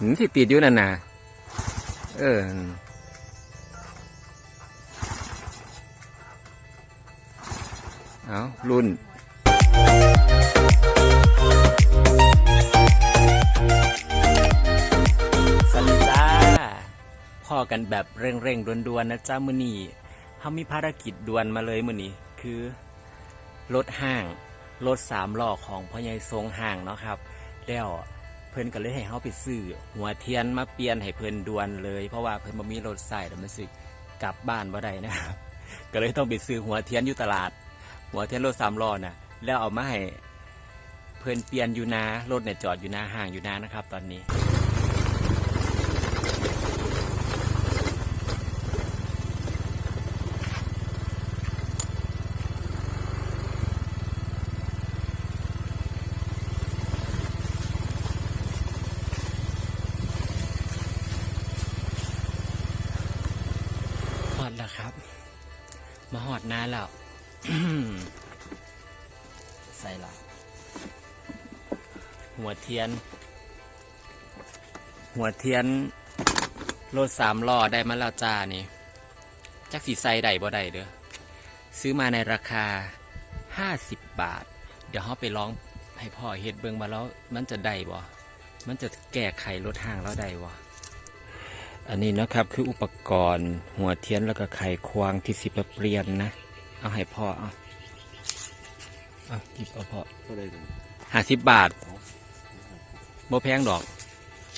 หืมที่ติดอยู่นั่นน่ะเออเอารุ่นสวัสดีจ้าพ่อกันแบบเร่งๆด่วนๆนะจ้ามือนี้เขามีภารกิจด่วนมาเลยมือนี้คือ รถห้าง รถสามล้อของพ่อใหญ่ทรงห้างเนาะครับ แล้ว เพิ่นก็เลยให้เขาไปซื้อหัวเทียนมาเปลี่ยนให้เพิ่นด่วนเลย เพราะว่าเพิ่นบ่มีรถใส่แล้วมันสิกลับบ้านบ่ได้นะครับก็เลยต้องไปซื้อหัวเทียนอยู่ตลาด หัวเทียนรถสามล้อน่ะ แล้วเอามาให้เพิ่นเปลี่ยนอยู่นารถเนี่ยจอดอยู่นาห่างอยู่นานะครับ ตอนนี้ แล้วครับ มาหอดนานแล้ว ใส่ละหัวเทียน หัวเทียนรถสามล้อได้มาแล้วจ้านี่ จักสีใส่ได้บ่ได้เด้อ ซื้อมาในราคา50บาท เดี๋ยวเขาไปลองให้พ่อเฮ็ดเบิ่งมาแล้ว มันจะได้บ่ มันจะแก้ไขรถห้างแล้วได้บ่ อันนี้นะครับคืออุปกรณ์ หัวเทียนแล้วก็ไขควงที่สิบเปลี่ยนนะ เอาให้พ่อเอาเอาหยิบเอาพ่อห้าสิบบาทบ่แพงดอก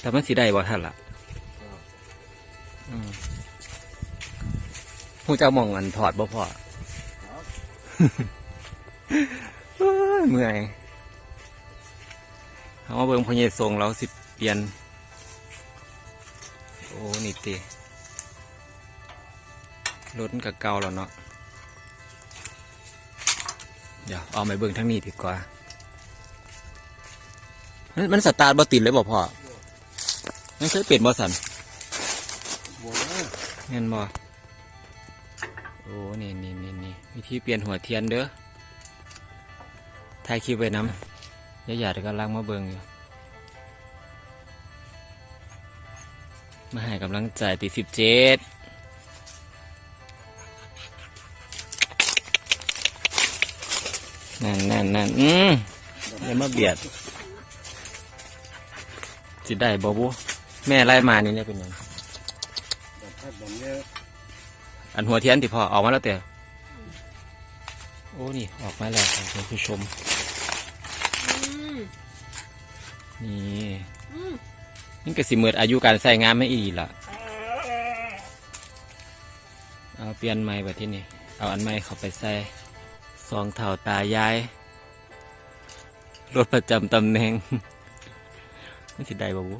แต่มันสิได้บ่ท่านล่ะอืมหูจะมองอันถอดบ่พ่อเมื่อยเอามาเบิ่งพอใหญทรงแล้วสิเปลี่ยน โอ้ นี่ตีรถกับเก่าแล้วเนาะ เดี๋ยวเอาไปเบิ่งทั้งนี้ดีกว่า มันมันสตาร์ทบ่ติดเลยบ่พ่อ มันเคยเปลี่ยนบ่สันเงินบ่ โอ้ นี่นี่นี่นี่วิธีเปลี่ยนหัวเทียนเด้อถ่ายคลิปไว้นำยาหยาดกำลังมาเบิ่งอยู่ มาให้กำลังใจตีสิบเจ็ดนั่นนั่นนั่นอืมอย่ามาเบียดสิได้บ่บุแม่ไล่มานี่เนี่ยเป็นหยังแบบถ้าแบบเนี้ยอันหัวเทียนที่พอออกมาแล้วแต่ โอ้นี่ออกมาแล้วครับคุณผู้ชมนี่ นี่ก็สิเมิดอายุการใส่งานไม่อีกละเอาเปลี่ยนไม้แบบที่นี่เอาอันใหม่เขาไปใส่ซองเท่าตายาย รถประจำตำแหน่งมันสิได้บ่บุ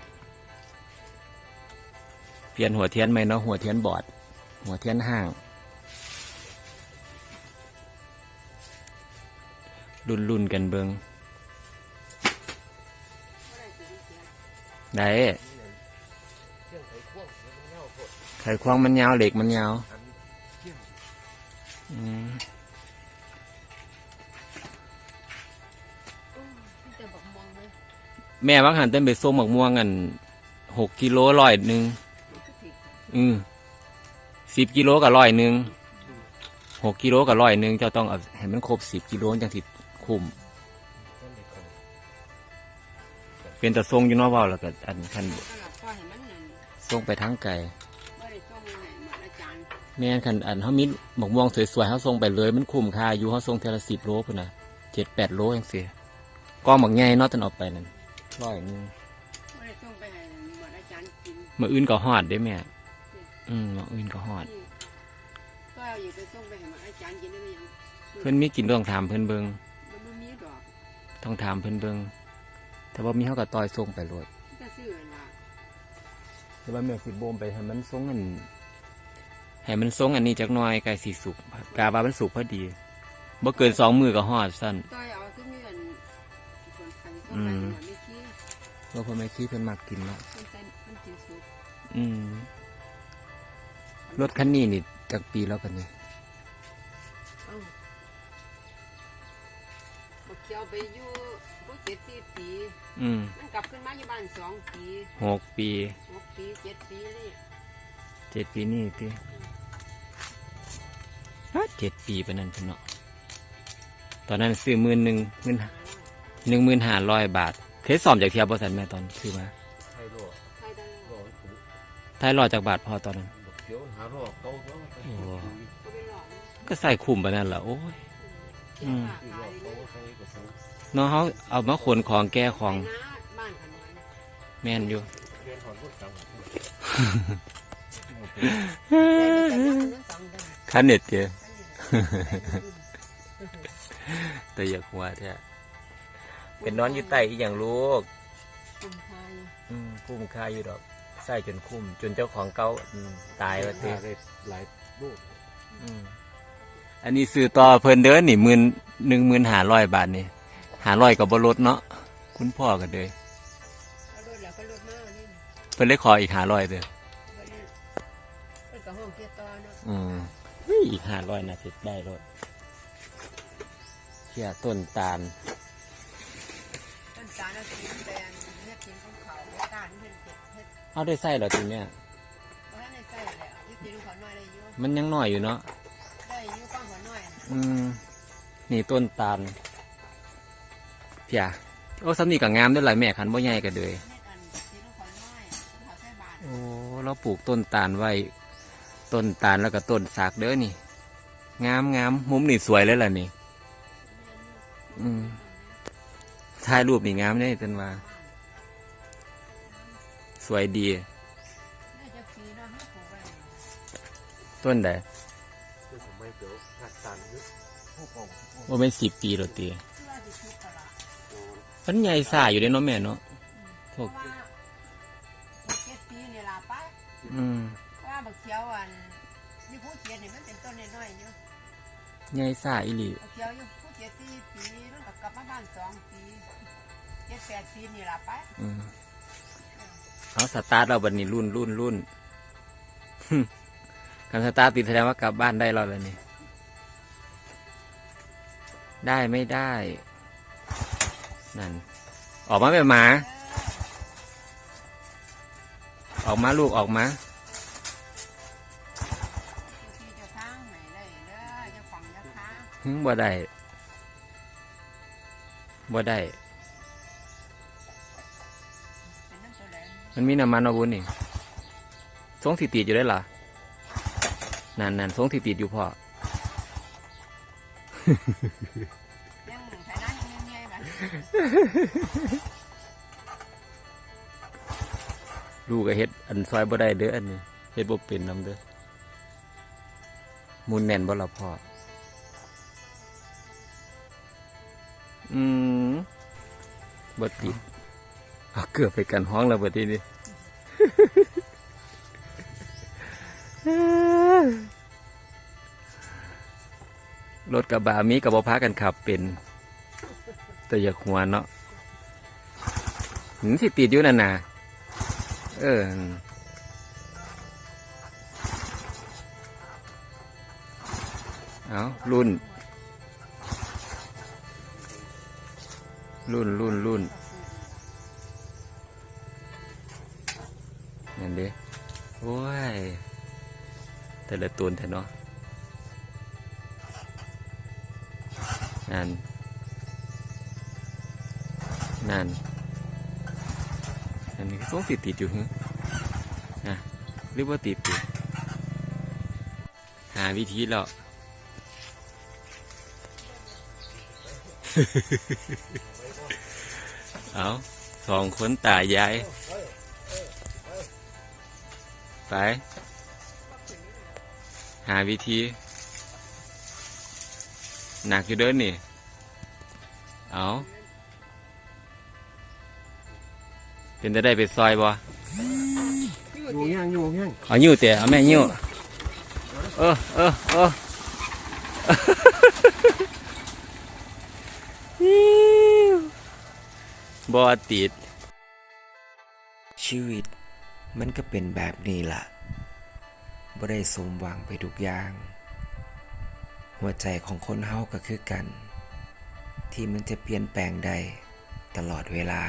เปลี่ยนหัวเทียนไหมเนาะหัวเทียนบอด หัวเทียนห่างรุ่นรุ่นๆกันเบิง ได้ไขควงมันยาวเหล็กมันยาวอืมจะบอกมองเลยแม่วักหันเต้นไปส้มหมกม่วงกันหกกิโลร้อยหนึ่งอืมสิบกิโลกับร้อยหนึ่งหกกิโลกับร้อยหนึ่งเจ้าต้องเอาให้มันครบสิบกิโลจังสิคุ้ม เป็นแต่ทรงอยู่เนอกว่าแล้วก็อันคันก็หลับพ่อเห็นมันนั่นทรงไปทางไกลไม่ได้ส่งให้หมดอาจารย์แม่นคันอันเขามีหมกม่วงสวยๆเขาทรงไปเลยมันคุ้มค่าอยู่เขาทรงเทละสิบโลพุ่นนะเจ็ดแปดโลยังเสียก้อนหมกใหญ่เนอกตอนออกไปนั่นร้อยหนึงไม่ได้ส่งไปให้หมดอาจารย์กินมาอื่นก็ฮอดได้แม่ อืมมาอื่นก็ฮอด นี่ก็เอาอยู่ไปส่งไปให้หมดอาจารย์กินได้ไหมยังเพิ่นมีกินต้องถามเพิ่นเบิงมันไม่มีดอกต้องถามเพิ่นเบิง แต่ว่ามีเขากับต่อยส่งไปโลดจะซื้อละ แต่ว่าแม่สิโบมไปให้มันทรงอันให้มันทรงอันนี้จักหน่อยไก่สีสุกกาว่ามันสุกพอดีบ่เกินสองมือก็ฮอดสั้นก็เอาทุกเงินคนไทยส่งอืไปมหมดไม่คิดเพราะพ่อแม่ขี้เพิ่นมักกินเนาะมันใส่มันกินสุกอืมรถคันนี้นี่จากปีแล้วกันนี่เอ้าบอกเขียวไปอยู่บผู้เจ็ดสี่ปีอืมมันกลับขึ้นมาอยู่บ้านสองปีหกปีหกปีเจ็ดปีนี่เจ็ดปีนี่ติฮะเจ็ดปีไปนั่นเป็นเนาะตอนนั้นซื้อหมื่นหนึ่งหมื่นหนึ่งหมื่นห้าร้อยบาทเคยสอบจากเทียบบริษัทแม่ตอนซื้อมาไทยรอใช่ได้รอถูกไทยรอจากบาทพอตอนนั้นบักเขียวหารอเก่าเนาะโอ้ ก็ไม่หลอกนะก็ใส่คุมไปนั่นแหละโอ้ย อืมที่รอเก่าใส่กระสังเน้องเขาเอามาขนของแก้ของไปนะบ้านขน้อยนะแม่นอยู่เรียนหอนพูดสังแต่ไม่แต่ยังมันสองเดือนคันเน็ตเดียอืมแต่อยากหัวแท้เป็นนอนอยู่ใต้อีอย่างลูกคุ้มค่าอยู่อืมคุ้มค่าอยู่ดอกใส่จนคุ้ม จนเจ้าของเก่าอืมตายว่าเต้หาได้หลายลูกอืม อันนี้ซื้อต่อเพิ่นเด้อนี่หมื่นหนึ่งหมื่นห้าร้อยบาทนี่ห้าร้อยกับบรถเนาะคุณพ่อกันเลยก็ลดแล้วก็ลดมากนี่เพิ่นเลยขออีกห้าร้อยเด้อก็เลยเป็นกับห้องเกียร์ต่อเนาะอืมเฮ้ยอีกห้าร้อยนะติดได้รถเขี่ยต้นตาลต้นตาลน่ะสีแดงเฮ็ดกินของเขาเฮ็ดตาลเฮ็ดเฮ็ดเฮ็ดเอาได้ใส่เหรอทีเนี้ยเพราะฉะนั้นในใส่แล้วที่กินของเขาน้อยได้อยู่มันยังน้อยอยู่เนาะ อยนะอืมนี่ต้นตาลเพียโอ้สำนีกับงามด้วยหลายแม่ขันบ่ใหญ่กันเลยเฮ็ดอันสีลูกเขาน้อยเขาใส่บาทโอ้เราปลูกต้นตาลไว้ ต้นตาลแล้วก็ต้นสากเด้อนี่ งามงามมุมนี่สวยเลยล่ะนี่ อืมถ่ายรูปนี่งามเลยเป็นว่า สวยดีได้จะปีเนาะให้ปลูกไว้ต้นใด วกของพวกว่าเป็นสิบปีแล้วตีที่ว่าสิทุกข์ตลาดมันใหญ่ซ่าอยู่เด้เนาะแม่เนาะเพราะว่าบักเก็ตปีนี่ล่ะป้าอืมเพราะว่าบักเขียวอันอยู่ผู้เกียรนี่มันเป็นต้นน้อยๆอยู่ใหญ่ซ่าอีหลีบักเขียวอยู่ผู้เกียรสี่ปีมันก็กลับมาบ้านสองปีเจ็ดแปดปีนี่ล่ะป้าอืมเอาสตาร์ทเราบัดนี้รุ่นรุ่นรุ่นการสตาร์ทติดแสดงว่ากลับบ้านได้แล้วล่ะนี่ ได้ไม่ได้ นั่น ออกมาแบบหมา ออกมาลูกออกมาที่เจะทางไหนได้เด้อจะฝังจะค้าหึบ่ได้ บ่ได้ มันมีน้ำมันเอาบุญนี่ทรงสิติดอยู่ได้ล่ะนั่นนั่นทรงสิติดอยู่พ่อ ยังไถนายังเงี้ยๆแบบลูกก็เฮ็ดอันซอยบ่ได้เด้ออันนี้เฮ็ดบ่เป็นนำเด้อมุนแน่นบ่ล่ะพ่ออืมบ่ติดเอาเกือบไปกันห้องแล้วบัดนี้ รถกระบะมีกับบ่พากันขับเป็นแต่อย่าหัวเนาะหืมสิติดอยู่นั่นนะเออเอารุ่น รุ่นรุ่นรุ่นนั่นเด้โอ้ย แต่ละตัวแต่เนาะ นั่น นั่น อันนี้ต้องติดติดอยู่ฮึนะหรือว่าติดอยู่หาวิธีแล้วเอาสองคนตายาย ไป หาวิธี หนักอยู่เด้อนี่ เอาเป็นจะได้ไปซอยบ่อยู่ย่างอยู่ย่างเอายิ้วเตะเอาแม่ยิ้วเออเออเออยิ้วบอติด ชีวิตมันก็เป็นแบบนี้ล่ะบ่ได้สมหวังไปทุกอย่าง หัวใจของคนเฮาก็คือกัน ที่มันจะเปลี่ยนแปลงได้ตลอดเวลา